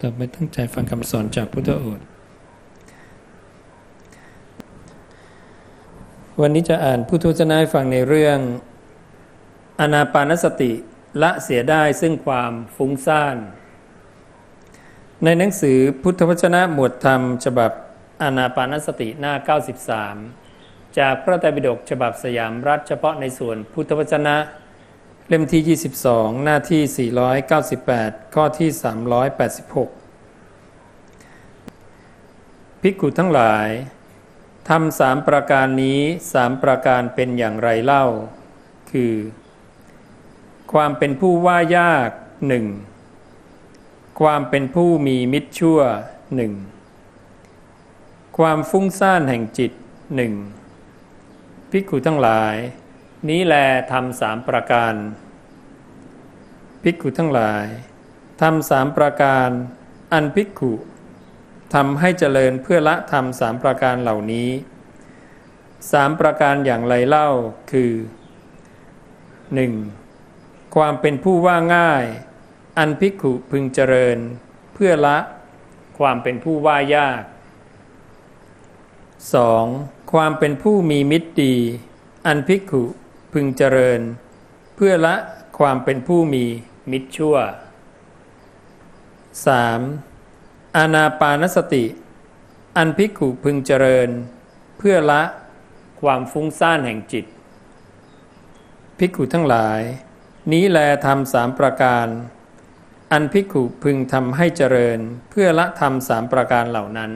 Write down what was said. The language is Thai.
ต่อไปตั้งใจฟังคำสอนจากพุทธโอษฐ์วันนี้จะอ่านพุทธวจนะให้ฟังในเรื่อง อนาปานสติละเสียได้ซึ่งความฟุ้งซ่าน ในหนังสือพุทธวจนะหมวดธรรม ฉบับอนาปานสติหน้า 93 จากพระไตรปิฎกฉบับสยามรัฐเฉพาะในส่วนพุทธวจนะ เล่มที่ 22 หน้าที่ 498 ข้อที่ 386 ภิกขุทั้งหลายทำสามประการนี้สามประการเป็นอย่างไรเล่า คือ ความเป็นผู้ว่ายากหนึ่งความเป็นผู้มีมิตรชั่วหนึ่งความฟุ้งซ่านแห่งจิตหนึ่งภิกขุทั้งหลาย นี้แลทำสามประการภิกขุทั้งหลายทำสามประการอันภิกขุทำให้เจริญเพื่อละทำสามประการเหล่านี้สามประการอย่างไรเล่าคือ 1. ความเป็นผู้ว่าง่าย อันภิกขุพึงเจริญ เพื่อละ ความเป็นผู้ว่ายาก 2. ความเป็นผู้มีมิตรดี อันภิกขุ พึงเจริญ เพื่อละความเป็นผู้มีมิตรชั่ว 3. อานาปานสติ อันภิกขุพึงเจริญ เพื่อละความฟุ้งซ่านแห่งจิตภิกขุทั้งหลาย นี้แลทำสามประการ อันภิกขุพึงทำให้เจริญ เพื่อละทำสามประการเหล่านั้น